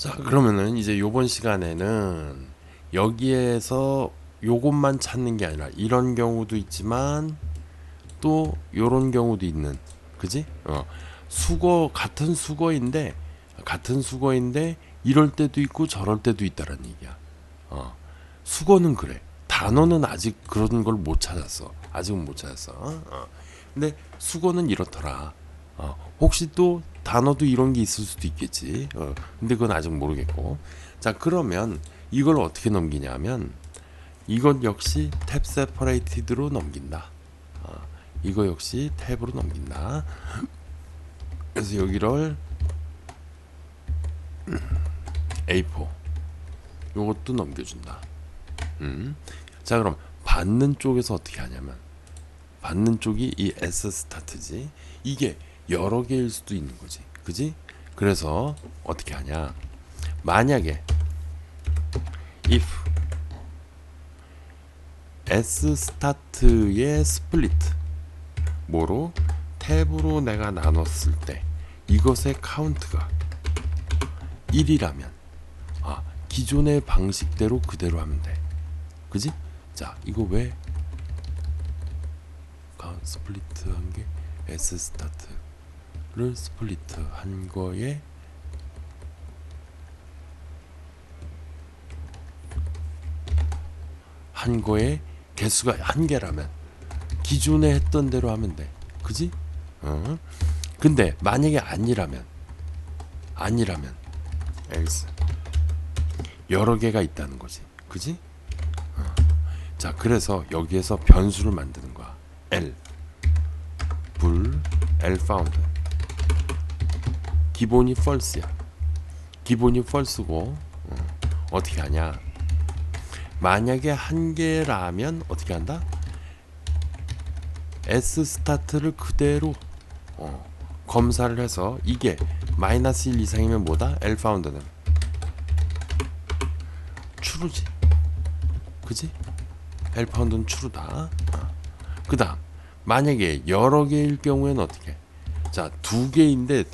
자, 그러면은 이제 요번 시간에는 여기에서 요것만 찾는 게 아니라 이런 경우도 있지만 또 요런 경우도 있는 그지? 어. 수거 같은 수거인데 같은 수거인데 이럴 때도 있고 저럴 때도 있다라는 얘기야. 어. 수거는 그래. 단어는 아직 그런 걸 못 찾았어. 아직은 못 찾았어. 어. 근데 수거는 이렇더라. 어. 혹시 또 단어도 이런 게 있을 수도 있겠지. 어. 근데 그건 아직 모르겠고. 자, 그러면 이걸 어떻게 넘기냐면 이것 역시 탭 세퍼레이티드로 넘긴다. 어. 이거 역시 탭으로 넘긴다. 그래서 여기를 A4 요것도 넘겨준다. 음. 자 그럼 받는 쪽에서 어떻게 하냐면 받는 쪽이 이 S 스타트지. 이게 여러 개일 수도 있는 거지. 그지? 그래서 어떻게 하냐? 만약에 if S 스타트의 스플리트 뭐로 탭으로 내가 나눴을 때 이것의 카운트가 1이라면 아 기존의 방식대로 그대로 하면 돼 그지? 자 이거 왜 가- 스플리트 한게 S 스타트 를 스플리트 한 거에 한 거에 개수가 한 개라면 기존에 했던 대로 하면 돼. 그지? 어. 근데 만약에 아니라면 아니라면 else 여러 개가 있다는 거지. 그지? 어. 자, 그래서 여기에서 변수를 만드는 거야. L 불 L found 기본이 false야. 기본이 false고 어. 어떻게 하냐? 만약에 한 개라면 어떻게 한다? S 스타트를 그대로 어, 검사를 해서 이게 마이너스 1 이상이면 뭐다? L 파운드는 추루지 그지? L 파운드는 추루다 어. 그 다음 만약에 여러 개일 경우에는 어떻게 자 두 개인데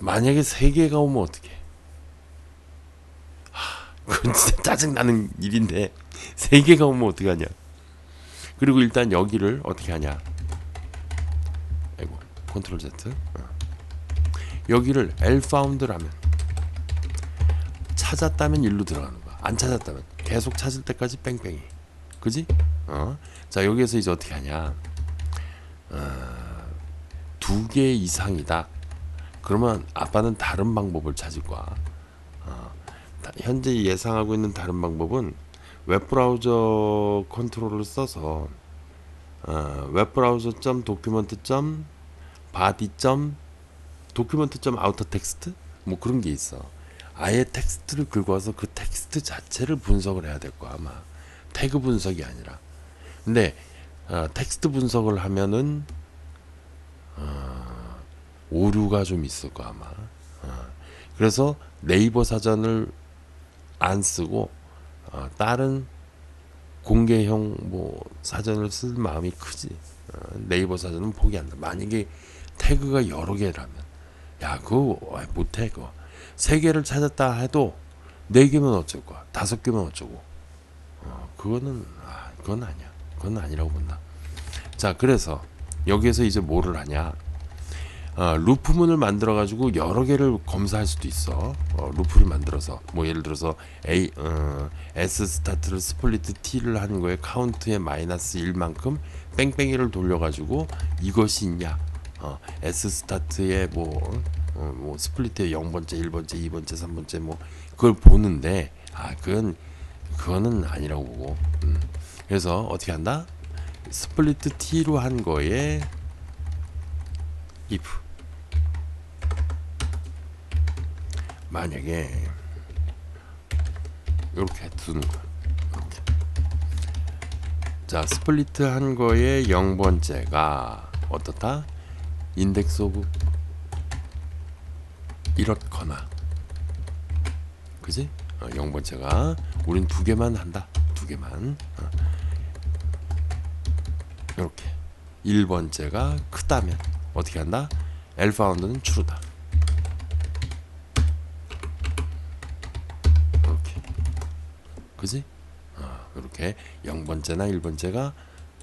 만약에 세 개가 오면 어떻게 그건 진짜 짜증 나는 일인데 세 개가 오면 어떻게 하냐? 그리고 일단 여기를 어떻게 하냐? 아이고 컨트롤 Z. 어. 여기를 L 파운드라면 찾았다면 일로 들어가는 거야. 안 찾았다면. 계속 찾을 때까지 뺑뺑이. 그지? 어? 자 여기에서 이제 어떻게 하냐? 어, 두개 이상이다 그러면 아빠는 다른 방법을 찾을 거야. 어, 다- 현재 예상하고 있는 다른 방법은 웹브라우저 컨트롤을 써서 어, 웹브라우저 점 도큐먼트 점 바디 점 도큐먼트 점 아우터 텍스트? 뭐 그런 게 있어. 아예 텍스트를 긁어서 그 텍스트 자체를 분석을 해야 될 거야 아마. 태그 분석이 아니라. 근데 어, 텍스트 분석을 하면은 어, 오류가 좀 있을 거 아마 어, 그래서 네이버 사전을 안 쓰고 어, 다른 공개형 뭐 사전을 쓸 마음이 크지. 어, 네이버 사전은 포기한다. 만약에 태그가 여러 개라면, 야 그거 아, 못해 그거. 세 개를 찾았다 해도 네 개면 어쩔 거야. 다섯 개면 어쩌고. 어, 그거는 아, 그건 아니야. 그건 아니라고 본다. 자, 그래서 여기에서 이제 뭐를 하냐? 어, 루프문을 만들어 가지고 여러 개를 검사할 수도 있어. 어, 루프를 만들어서 뭐 예를 들어서 A 어, S 스타트를 스플리트 T를 하는 거에 카운트에 마이너스 1만큼 뺑뺑이를 돌려 가지고 이것이 있냐? 어, S 스타트의 뭐, 어, 뭐 스플리트의 0번째, 1번째, 2번째, 3번째 뭐 그걸 보는데 아 그건 그거는 아니라고 보고. 음. 그래서 어떻게 한다? 스플리트 T로 한 거에 if 만약에 이렇게 두는 거야. 이렇게. 자, 스플리트 한 거에 0번째가 어떻다? 인덱스 오브 이렇거나 그지? 어, 0번째가 우린 두 개만 한다. 두 개만. 어. 이렇게 1번째가 크다면 어떻게 한다? L 파운드는 true다. 이렇게 0번째나 1번째가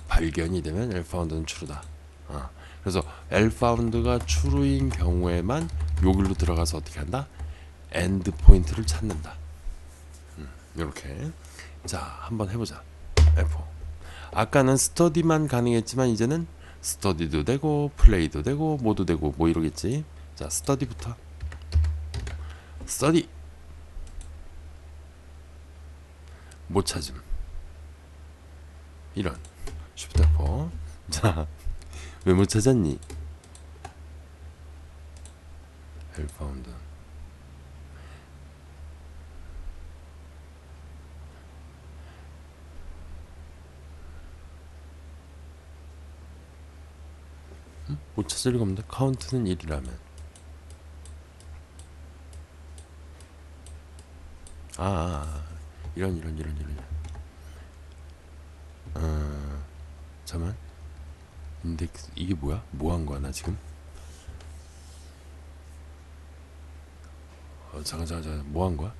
발견이 되면 elfound는 true다. 어, 그래서 elfound가 true인 경우에만 여기로 들어가서 어떻게 한다? end 포인트를 찾는다. 음, 이렇게 자 한번 해보자. F4. 아까는 스터디만 가능했지만 이제는 스터디도 되고 플레이도 되고 뭐도 되고 뭐 이러겠지. 자 스터디부터 스터디 못 찾음 이런. 슈퍼 자왜 못 찾았니? 헬파운드. 음? 못 찾을 리가 없는데 카운트는 1이라면. 아, 아, 아. 이런 이런 이런 이런 어, 잠만. 인덱스 이게 뭐야? 뭐 한 거야 나 지금? 어, 잠깐 잠깐 잠깐. 뭐 한 거야?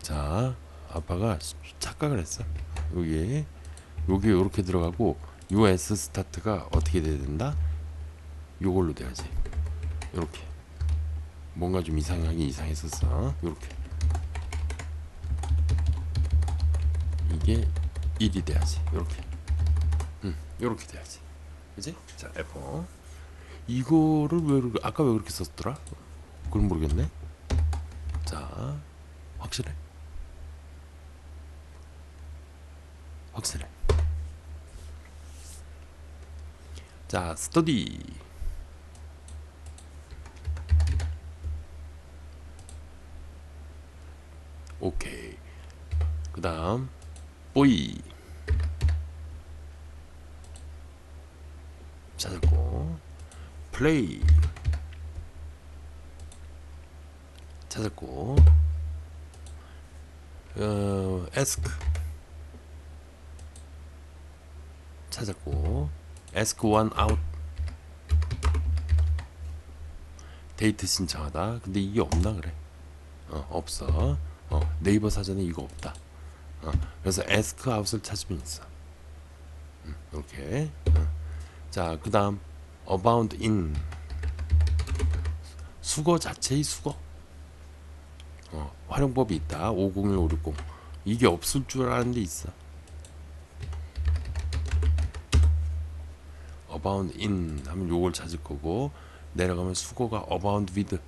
자 아빠가 착각을 했어. 여기 여기 이렇게 들어가고 US 스타트가 어떻게 돼야 된다? 요걸로 돼야지. 이렇게. 뭔가 좀 이상하긴 이상했었어. 이렇게. 이게 1이 돼야지. 이렇게 음 이렇게 돼야지. 그지? 자 F 이거를 왜 아까 왜 그렇게 썼더라? 그건 모르겠네. 자 확실해? 확실해. 자 스터디. 오케이. 그 다음 보이 찾았고. 플레이. 찾았고. 어, 에스크. 찾았고. 에스크 원 아웃. 데이트 신청하다. 근데 이게 없나 그래? 어 없어. 어 네이버 사전에 이거 없다. 어, 그래서 ask out을 찾으면 있어. 음, 이렇게. 어. 자, 그 다음 abound in 수거 자체의 수거. 어, 활용법이 있다. 501560 이게 없을 줄 알았는데 있어. abound in 하면 요걸 찾을 거고 내려가면 수거가 abound with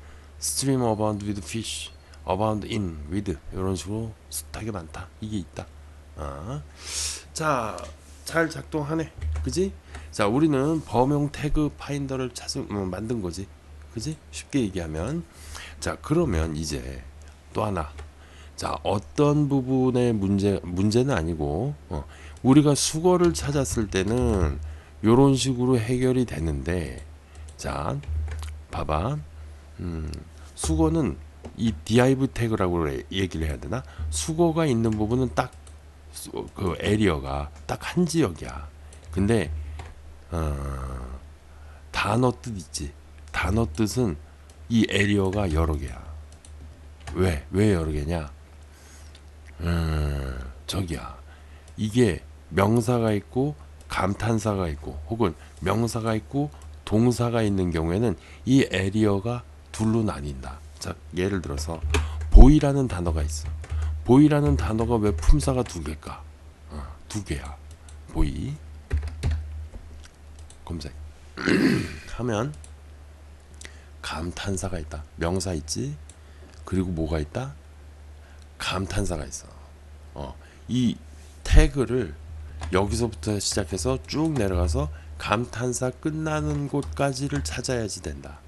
stream abound with fish abound in with 이런 식으로 숱하게 많다 이게 있다 아. 자잘 작동하네 그지? 자 우리는 범용 태그 파인더를 찾은 음, 만든 거지. 그지? 쉽게 얘기하면. 자 그러면 이제 또 하나. 자 어떤 부분의 문제 문제는 아니고 어, 우리가 수거를 찾았을 때는 요런 식으로 해결이 되는데 자 봐봐. 음, 수거는 이 div 태그라고 얘기를 해야 되나? 수거가 있는 부분은 딱 그 에리어가 딱 한 지역이야. 근데 어, 단어 뜻 있지. 단어 뜻은 이 에리어가 여러 개야. 왜? 왜 여러 개냐? 음, 저기야. 이게 명사가 있고 감탄사가 있고 혹은 명사가 있고 동사가 있는 경우에는 이 에리어가 둘로 나뉜다. 자, 예를 들어서 보이라는 단어가 있어. 보이라는 단어가 왜 품사가 두 개일까? 어, 두 개야. 보이. 검색. 하면 감탄사가 있다. 명사 있지. 그리고 뭐가 있다? 감탄사가 있어. 어, 이 태그를 여기서부터 시작해서 쭉 내려가서 감탄사 끝나는 곳까지를 찾아야지 된다.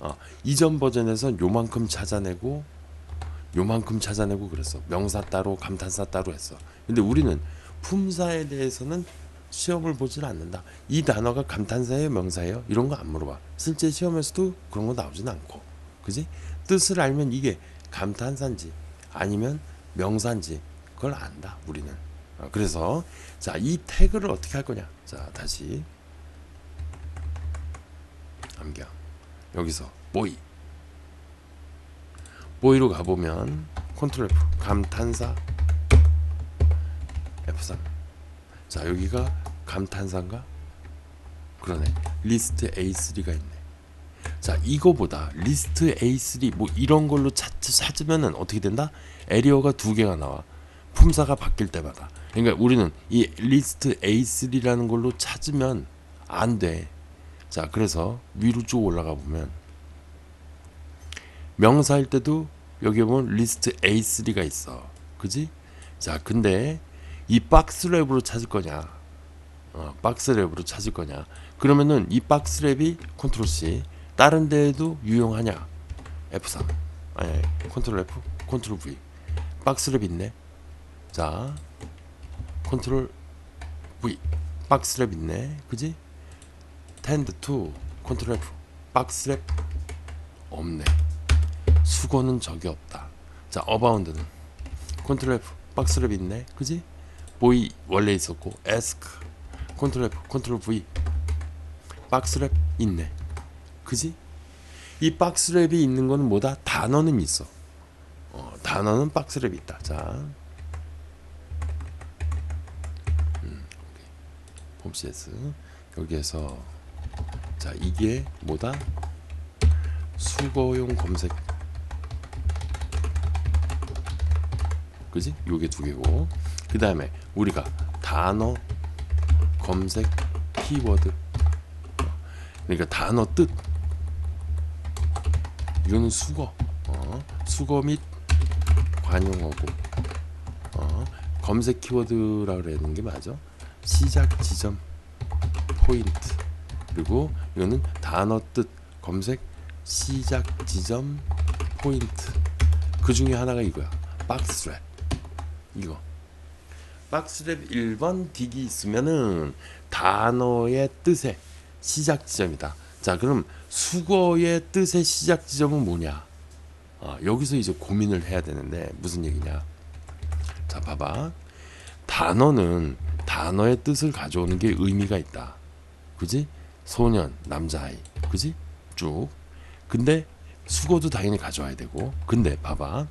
어, 이전 버전에선 요만큼 찾아내고 요만큼 찾아내고 그랬어. 명사 따로 감탄사 따로 했어. 근데 우리는 품사에 대해서는 시험을 보질 않는다. 이 단어가 감탄사예요, 명사예요? 이런 거 안 물어봐. 실제 시험에서도 그런 거 나오진 않고. 그지? 뜻을 알면 이게 감탄사인지 아니면 명사인지 그걸 안다, 우리는. 어, 그래서 자, 이 태그를 어떻게 할 거냐? 자, 다시 암경. 여기서 보이 보이로 가보면 컨트롤 F 감탄사 F3. 자 여기가 감탄사인가? 그러네. 리스트 A3가 있네. 자 이거보다 리스트 A3 뭐 이런 걸로 찾, 찾으면은 어떻게 된다? 에리어가 두 개가 나와. 품사가 바뀔 때마다. 그러니까 우리는 이 리스트 A3라는 걸로 찾으면 안 돼. 자 그래서 위로 쭉 올라가 보면 명사일 때도 여기 보면 리스트 A3가 있어. 그지? 자 근데 이 박스랩으로 찾을 거냐? 어, 박스랩으로 찾을 거냐? 그러면은 이 박스랩이 컨트롤 C 다른 데에도 유용하냐? F3 아니, 컨트롤 F 컨트롤 V 박스랩 있네. 자 컨트롤 V 박스랩 있네. 그지? 텐드 투 컨트롤 F 박스랩 없네. 수거는 적이 없다. 자 어바운드는 컨트롤 F 박스랩 있네. 그지? 보이 원래 있었고 에스크 컨트롤 F 컨트롤 V 박스랩 있네. 그지? 이 박스랩이 있는 거는 뭐다? 단어는 있어. 어, 단어는 박스랩 있다. 자, 음, 홈 CS 여기에서 자 이게 뭐다? 수거용 검색. 그지? 요게 두 개고 그 다음에 우리가 단어 검색 키워드. 그러니까 단어 뜻. 이거는 수거. 어, 수거 및 관용어고. 어, 검색 키워드라 그러는 게 맞아? 시작 지점 포인트. 그리고 이거는 단어 뜻. 검색 시작 지점 포인트. 그 중에 하나가 이거야. 박스랩. 이거 박스랩 1번 딕이 있으면은 단어의 뜻의 시작 지점이다. 자, 그럼 수거의 뜻의 시작 지점은 뭐냐? 아, 여기서 이제 고민을 해야 되는데 무슨 얘기냐? 자, 봐봐. 단어는 단어의 뜻을 가져오는 게 의미가 있다. 그지? 소년, 남자아이. 그지? 쭉. 근데 수거도 당연히 가져와야 되고. 근데 봐봐.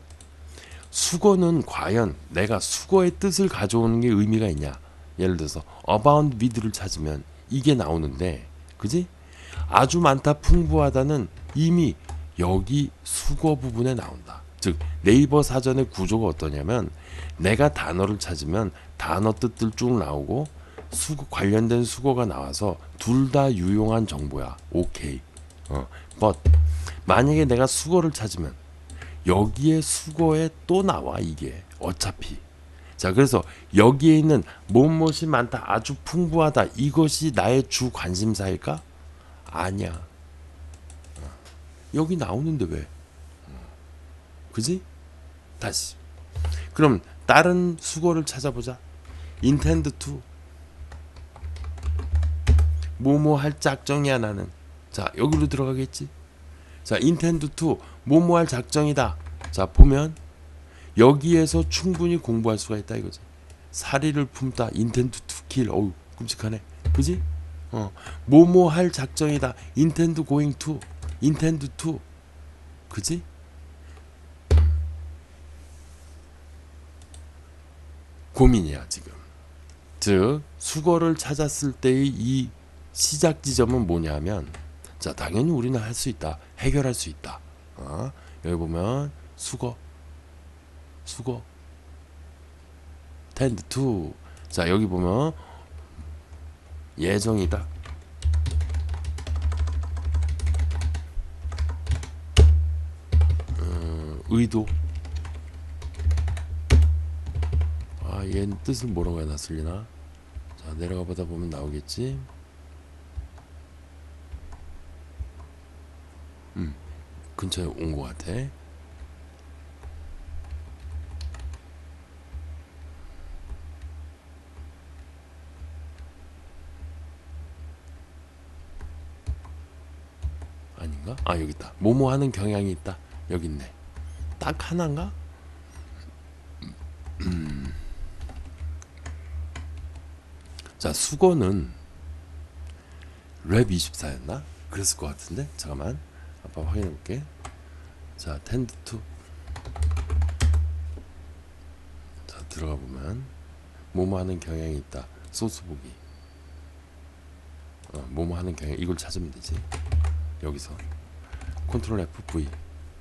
수거는 과연 내가 수거의 뜻을 가져오는 게 의미가 있냐? 예를 들어서 abound with를 찾으면 이게 나오는데, 그지? 아주 많다, 풍부하다는 이미 여기 수거 부분에 나온다. 즉 네이버 사전의 구조가 어떠냐면 내가 단어를 찾으면 단어 뜻들 쭉 나오고 수거 관련된 수거가 나와서 둘 다 유용한 정보야. 오케이. 어. but 만약에 내가 수거를 찾으면 여기에 수거에 또 나와 이게. 어차피. 자 그래서 여기에 있는 무엇이 많다 아주 풍부하다 이것이 나의 주 관심사일까? 아니야. 어. 여기 나오는데 왜? 어. 그지? 다시. 그럼 다른 수거를 찾아보자. intend to 뭐뭐 할 작정이야 나는. 자 여기로 들어가겠지? 자, intend to 뭐뭐 할 작정이다. 자, 보면 여기에서 충분히 공부할 수가 있다 이거지. 사리를 품다. to kill. 어우, 끔찍하네. 그지? 어. 뭐뭐 할 작정이다. intend going to. intend to. 그지? 고민이야, 지금. 즉, 수거를 찾았을 때의 이 시작 지점은 뭐냐면 자, 당연히 우리는 할 수 있다. 해결할 수 있다. 어? 여기 보면 수거, 수거, tend to. 자, 여기 보면 예정이다. 음, 의도. 아, 얘는 뜻을 뭐라고 해놨으려나? 자, 내려가 보다 보면 나오겠지. 근처에 온 것 같아. 아닌가? 아 여기 있다. 뭐뭐 하는 경향이 있다. 여기 있네. 딱 하나인가? 음. 자 수거는 랩 24였나? 그랬을 것 같은데 잠깐만 아빠 확인해 볼게. 자, 텐드 투. 자, 들어가 보면 뭐뭐 하는 경향이 있다. 소스 보기. 어, 뭐뭐 하는 경향 이걸 찾으면 되지. 여기서 컨트롤 F9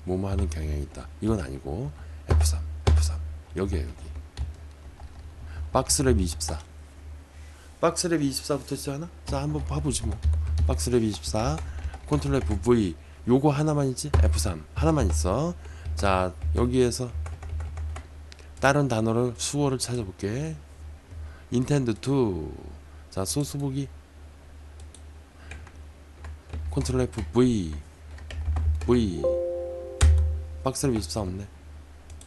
뭐뭐 하는 경향이 있다. 이건 아니고 F3 F3 여기에 여기. 박스랩 24. 박스랩 24부터 시작하나? 자 한번 봐보지 뭐. 박스랩 24 컨트롤 F9 요거 하나만 있지? F3 하나만 있어. 자 여기에서 다른 단어를 수어를 찾아볼게. intend to. 자 소스 보기. 컨트롤 F V. V. 박스를 24 없네.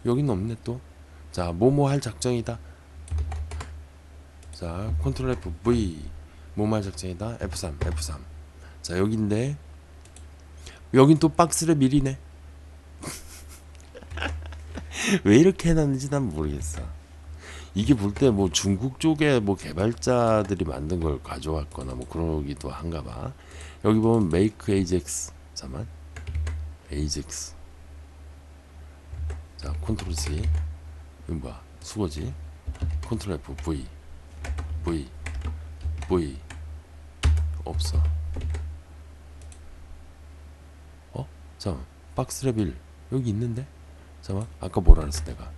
여기는 없네 또자 뭐뭐 할 작정이다. 자 컨트롤 F V. 뭐뭐 할 작정이다. F3 F3 자 여기인데 여긴 또 박스를 미리네. 왜 이렇게 해놨는지 난 모르겠어. 이게 볼 때 뭐 중국 쪽에 뭐 개발자들이 만든 걸 가져왔거나 뭐 그러기도 한가 봐. 여기 보면 make ajax 잠만. Ajax. 자 컨트롤 C. 이거 뭐야? 수거지. 컨트롤 F V. V. V. 없어 어? 잠깐 박스랩 1 여기 있는데? 잠깐 아까 뭐라 그랬어 내가?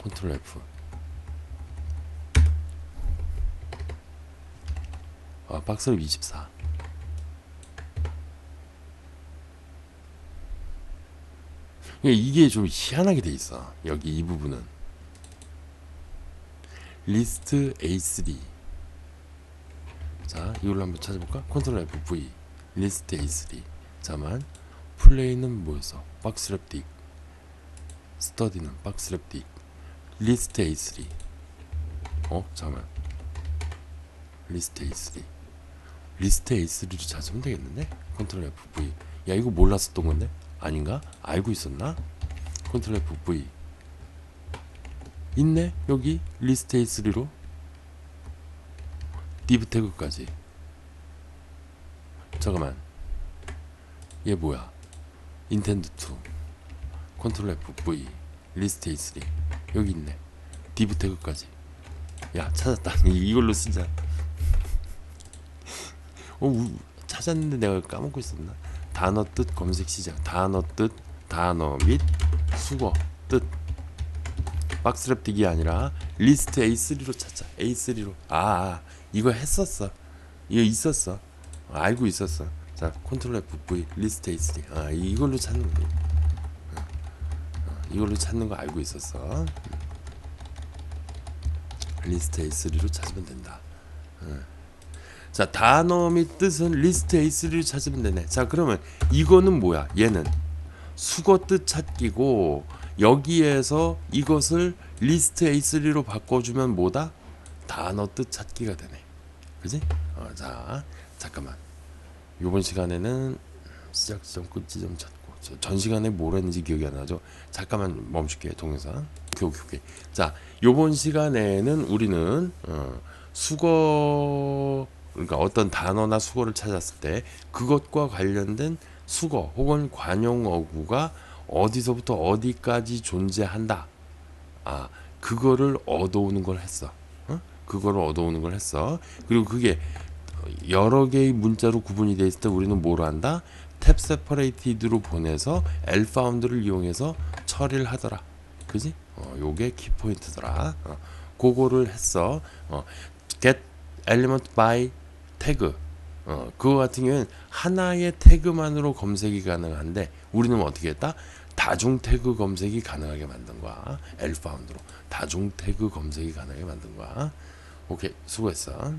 컨트롤 F. 아 박스랩 24 이게 좀 희한하게 돼 있어 여기 이 부분은. 리스트 A3 자 이걸로 한번 찾아볼까? 컨트롤 F9 리스트 A3 자만 플레이는 뭐였어 박스랩 딕 스터디는 박스랩 딕 리스트 A3 어? 잠깐만. 리스트 A3 리스트 A3로 찾으면 되겠는데? 컨트롤 F9 야 이거 몰랐었던 건데? 아닌가? 알고 있었나? 컨트롤 F9 있네? 여기 리스트 A3로. div 태그까지 잠깐만. 얘 뭐야? intend to 컨트롤 F9 리스트 A3 여기 있네. div 태그까지. 야 찾았다. 이걸로 쓰자. 어 우, 찾았는데 내가 까먹고 있었나? 단어 뜻 검색 시작. 단어 뜻 단어 및 수거 뜻. 박스랩 딕이 아니라 리스트 A3로 찾자. A3로. 아, 아 이거 했었어. 이거 있었어. 아, 알고 있었어 자 컨트롤 F9 리스트 A3 아 이걸로 찾는 거 어, 어, 이걸로 찾는 거 알고 있었어 리스트 A3로 찾으면 된다. 어. 자 단어 및 뜻은 리스트 A3로 찾으면 되네. 자 그러면 이거는 뭐야? 얘는 수거 뜻 찾기고 여기에서 이것을 리스트 A3로 바꿔주면 뭐다? 단어 뜻 찾기가 되네. 그지? 어, 자 잠깐만. 이번 시간에는 시작 지점 끝 지점 찾고 저전 시간에 뭘 했는지 기억이 안 나죠. 잠깐만 멈출게요 동영상. 오케이 오케이. 자 요번 시간에는 우리는 어, 수거 그러니까 어떤 단어나 수거를 찾았을 때 그것과 관련된 수거 혹은 관용 어구가 어디서부터 어디까지 존재한다. 아 그거를 얻어오는 걸 했어. 어? 그거를 얻어오는 걸 했어. 그리고 그게 여러 개의 문자로 구분이 돼 있을 때 우리는 뭘 한다? 탭 세퍼레이티드로 보내서 엘파운드를 이용해서 처리를 하더라. 그지? 어, 요게 키포인트더라. 어, 그거를 했어. 어, get element by tag. 어, 그거 같은 경우는 하나의 태그만으로 검색이 가능한데 우리는 어떻게 했다? 다중 태그 검색이 가능하게 만든 거야. 엘파운드로 다중 태그 검색이 가능하게 만든 거야. 오케이 수고했어.